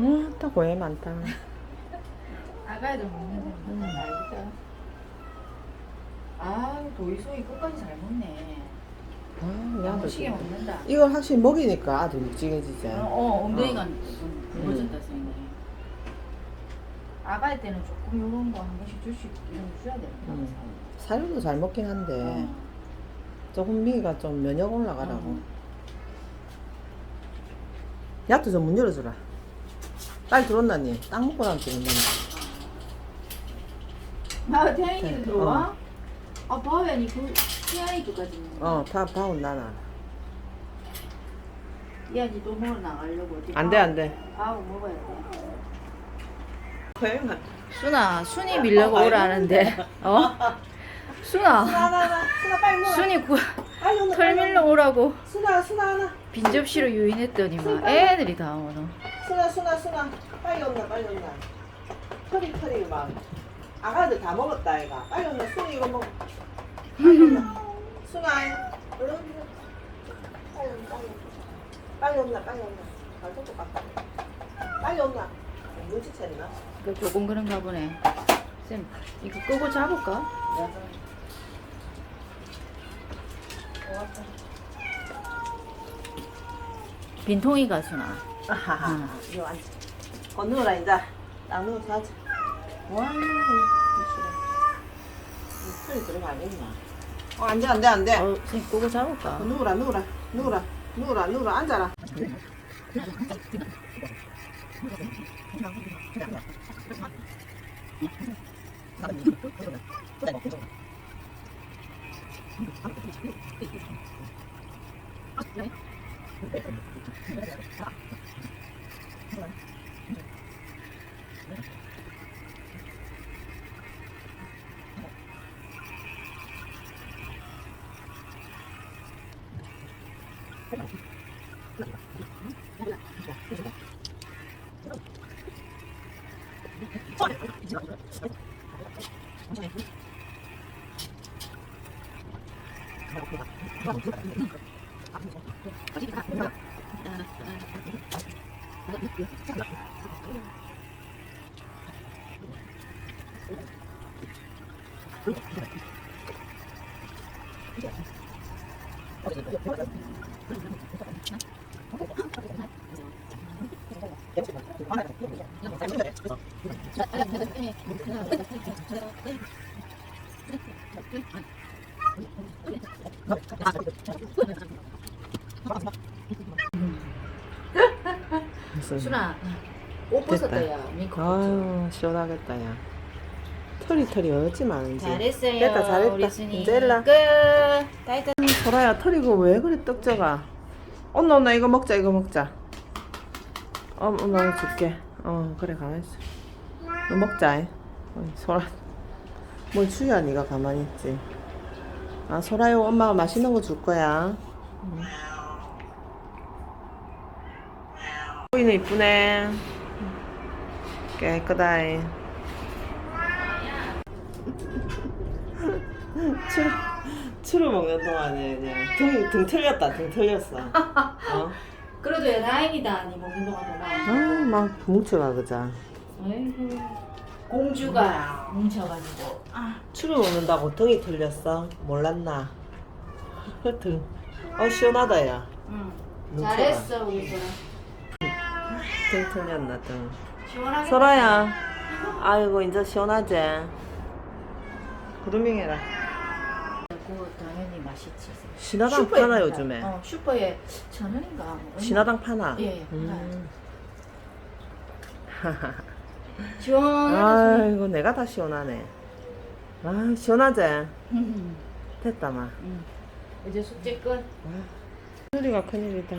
응, 또 고해 많다. 아가야도 먹는다. 음. 알겠다. 아, 도이소이 끝까지 잘 먹네. 아, 야, 야무지게 먹는다. 이걸 확실히 먹이니까 아주 묵직해지지. 어, 어 엉덩이가 어. 좀 굵어졌다 생각해. 아가야 때는 조금 요런 거 한 번씩 줄 수 있는 줘야 돼. 음. 사료도 잘 먹긴 한데 어. 조금 미가 좀 면역 올라가라고. 어. 야트 좀문 열어주라. 딸 들었나니? 딱 먹고 나면 들었나니? 아, 태양이도 네, 들어와? 아, 바위아니 그 태양이도까지 거. 어, 다, 다 온나나. 야니 또 먹으러 나가려고 어디? 안 돼, 안 돼. 아우 먹어야 돼. 순아, 순이 밀려고 오라는데. 어? 순아, 하나, 하나. 순아, 빨리 먹어. 순이 구, 빨리. 털 밀러 오라고 순아, 순아, 하나. 빈 접시로 유인했더니만 애들이 다 오노. 순아, 순아, 순아. 빨리 온나, 빨리 온나. 털이, 털이 막. 아가들 다 먹었다, 아이가. 빨리 온나. 순이 이거. 빨리 온나. 순아, 얼른. 빨리 온나, 빨리 온나. 빨리 온나, 빨리 온나. 잘 섞고 갔다. 빨리 온나. 눈치챘나? 그 조금 그런가 보네. 쌤, 이거 끄고 잡을까? 빈통이가 순아. 아하하. 응. 이거 앉아. 건너라, 이제. 딱 누워서 하자. 와, 이 털이 들어가겠나? 어, 안 돼, 안 돼, 안 돼. 어, 쌤 끄고 잡을까? 어, 누우라, 누우라, 누우라, 누우라, 누우라, 앉아라. 순아, 옷 벗었다, 됐다. 야. 민코. 아유, 시원하겠다, 야. 털이 털이 어찌 많은지. 잘했어요. 됐다, 잘했다. 순이. 일라. 끝. 다 했다. 소라야, 털 이거 왜 그래 떡져가? 엄마, 엄마, 이거 먹자, 이거 먹자. 어, 엄마 줄게. 어, 그래, 가만히 있어. 이거 먹자. 이. 어이, 소라. 뭘 추야, 니가 가만히 있지. 아, 소라요, 엄마가 맛있는 거 줄 거야. 응. 보이는 이쁘네. 깨끗하이. 추루, 추루 먹는 동안에 그냥 등, 등 틀렸다, 등 틀렸어. 어? 그래도 야, 다행이다. 니 먹는 동안 동안. 아, 막 뭉쳐가, 그자. 아이고. 공주가 뭉쳐가지고. 아, 추루 먹는다고 등이 틀렸어? 몰랐나? 등. 어, 시원하다, 야. 응. 뭉쳐가. 잘했어, 우리. 등 틀렸나, 등. 시원하게. 소라야. 아이고, 이제 시원하지? 그루밍 해라. 그거 당연히 맛있지. 신화당 슈퍼에 파나. 요즘에? 어, 슈퍼에 천 원인가? 뭐 얼마? 신화당 파나? 예, 예, 음. 시원하게. 아이고, 내가 다 시원하네. 아, 시원하지? 음, 됐다, 마. 음. 이제 숙제 끝. 소리가 큰일이다.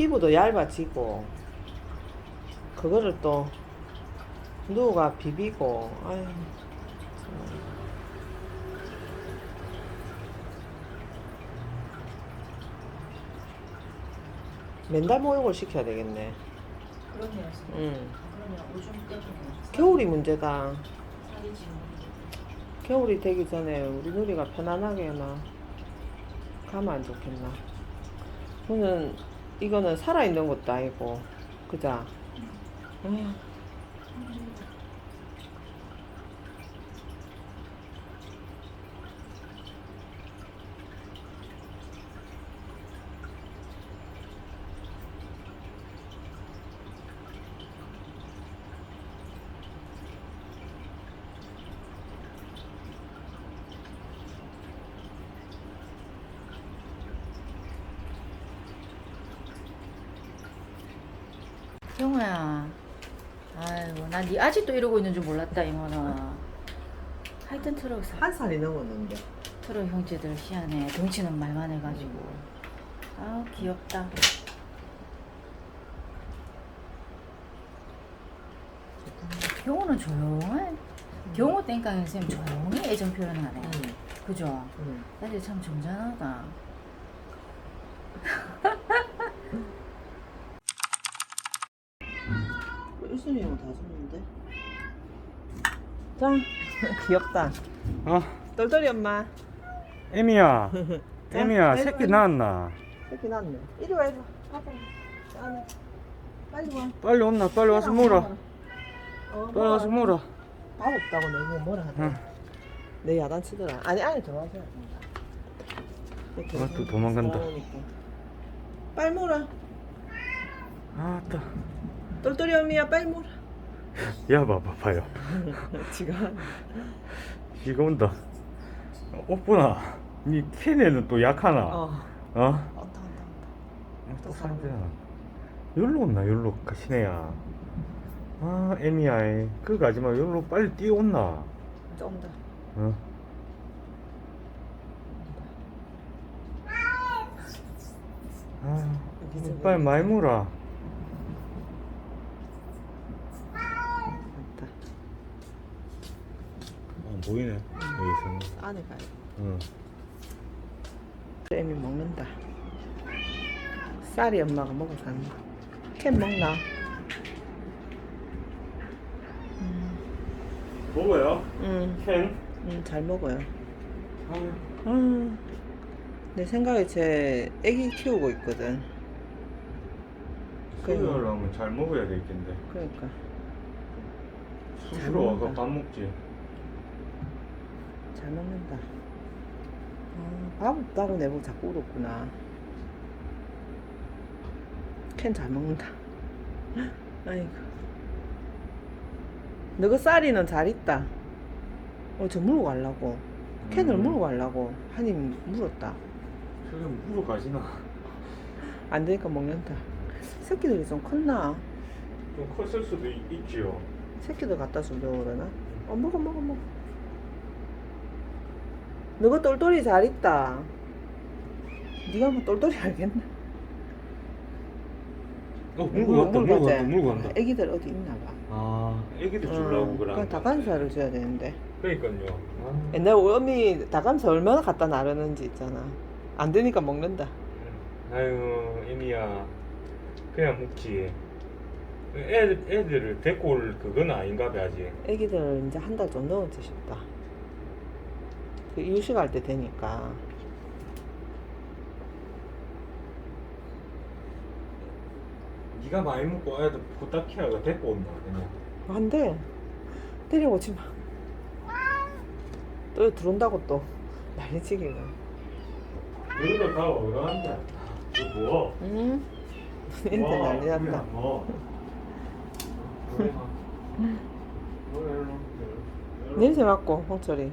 피부도 얇아지고 그거를 또 누가 비비고 아유 참. 맨날 모욕을 시켜야 되겠네. 그러네요. 응. 오줌 때문에 겨울이 문제다. 살이 겨울이 되기 전에 우리 누리가 편안하게 나 가면 안 좋겠나. 저는 이거는 살아있는 것도 아니고, 그자? 에 휴. 경호야. 아이고 난네 아직도 이러고 있는 줄 몰랐다 이모는. 하여튼 트럭 한 살이 넘었는데. 트럭 형제들 희한해. 덩치는 말만 해가지고. 아 귀엽다. 경호는 조용해. 경호 땡깡이 쌤 조용히 애정 표현하네. 응. 그죠? 응. 나도 참 점잖하다. 일순이 형다 줬는데. 자, 귀엽다. 어, 똘똘이 엄마. 에미야, 자, 에미야, 빨리, 새끼 빨리. 낳았나? 새끼 낳네. 이리 와, 이리 와. 봐봐. 빨리 와. 빨리 온나? 빨리 와서 물어. 어, 빨리 와서 물어. 밥 없다고 내가 뭐라 하더라. 응. 내 야단 치더라. 아니 안에. 이렇게 아, 또 도망간다. 들어오니까. 빨리 물어. 아따. 똘똘이 언니야 빨리 물어. 야, 봐봐, 봐요. 지금 지금 온다. 오쁘나? 니 캔에는 또 약하나? 어. 어? 온다 온다 온다. 또 살잖아. 여기로 온나? 여기로 가시네야. 아, 에미야, 이. 그거 가지 마. 여기로 빨리 뛰어온나? 이제 온다. 어? 아, 빨리 많이 물어. 됐다. 어, 보이네. 여기서. 안에 돼. 응. 애미 먹는다. 쌀이 엄마가 먹어 산다. 캔 먹나? 먹어요? 응, 캔? 응, 잘 먹어요. 아, 음, 내 생각에 제 애기 키우고 있거든. 하면 잘 먹어야 되겠는데. 그러니까. 스스로 와서 밥 먹지. 잘 먹는다. 아, 밥 없다고 내 보고 자꾸 울었구나. 캔 잘 먹는다. 아이고. 너그 쌀이는 잘 있다. 어, 저 물고 가려고. 캔을 음. 물고 가려고. 한 입 물었다. 지금 물어 가시나? 안 되니까 먹는다. 새끼들이 좀 컸나? 좀 컸을 수도 있, 있지요. 새끼들 갖다 주려고 그러나? 어, 먹어, 먹어, 먹어. 너가 똘똘이 잘 있다. 네가 뭐 똘똘이 알겠나? 어, 물고 간다, 물고? 간다, 물고 간다. 애기들 어디 있나 봐. 아, 애기들 주려고 어, 그래. 그건 닭가슴살을 줘야 되는데. 그러니까요. 아, 옛날 우리 언니 닭가슴살 얼마나 갖다 나르는지 있잖아. 안 되니까 먹는다. 아유, 애미야. 그냥 먹지. 애들, 애들을 데리고 올 그건 아닌가 봐, 아직. 애기들 이제 한 달 좀 넘었지 싶다. 그 이유식 할 때 되니까. 네가 많이 먹고 애들 부탁해가 데리고 온다, 그냥. 안 돼. 데려오지 마. 또 들어온다고 또 난리치기가. 너희들 다 간다? 너 뭐? 응? 인제 난리 났다. 뭐? 냄새 맡고, 홍철이.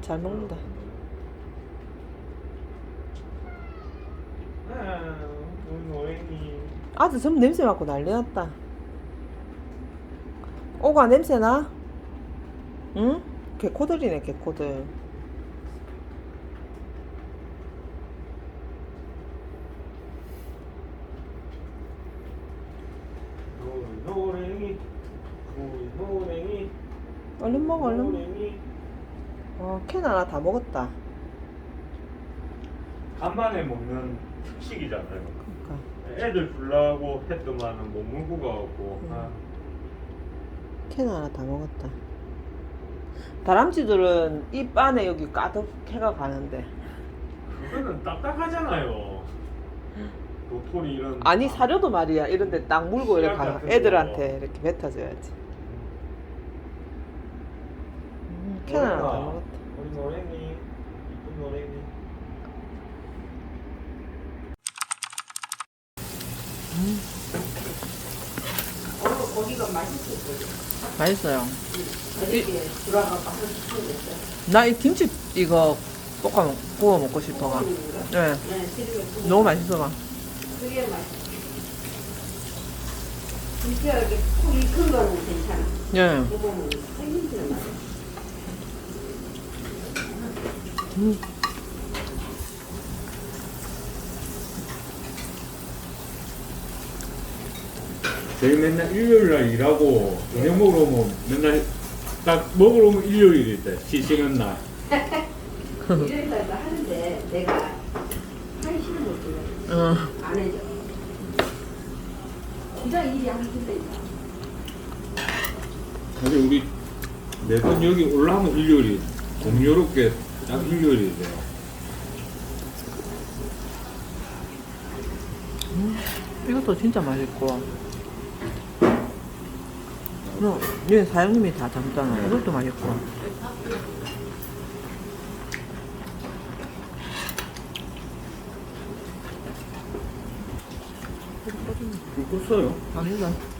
잘 먹는다. 아, 우리 노랭이. 아들 전부 냄새 맡고 난리 났다. 오가 냄새 나? 응? 개코들이네, 개코들. 우리 노랭이. 우리 노랭이. 얼른 먹어, 얼른. 어, 캔 하나 다 먹었다. 간만에 먹는 특식이잖아요. 애들 주려고 했더만은 못 물고 가고 음. 아, 캔 하나 다 먹었다. 다람쥐들은 입 안에 여기 가득 해가 가는데. 그거는 딱딱하잖아요 도토리 이런 아니 사료도 말이야 이런데 딱 물고 이렇게 가. 같은 애들한테 이렇게 뱉어줘야지. 음, 캔 하나 다 먹었다. 우리 노랭이 이쁜 노랭이 오늘 고기가 맛있었어요. 맛있어요. 나 이 김치 이거 볶아 먹, 구워 먹고 싶어가. 네. 네, 너무 맛있어 봐. 그게 맛있어. 진짜 이렇게 콩이 큰 거는 괜찮아. 예. 이거는 생김치는 맛있어. 저희 맨날 일요일 날 일하고 저녁 먹으러 오면 맨날 딱 먹으러 오면 일요일이 돼 쉬시는 날 일요일 날도 하는데 내가 하기 싫은 거 있거든. 어. 안 해줘. 일이 하기 힘들다. 근데 우리 매번 여기 올라오면 일요일이 공교롭게 딱 일요일이 돼요 이것도 진짜 맛있고. 너, 얘 사장님이 다 담잖아. 이것도 맛있고. 불 껐어요? 아니다.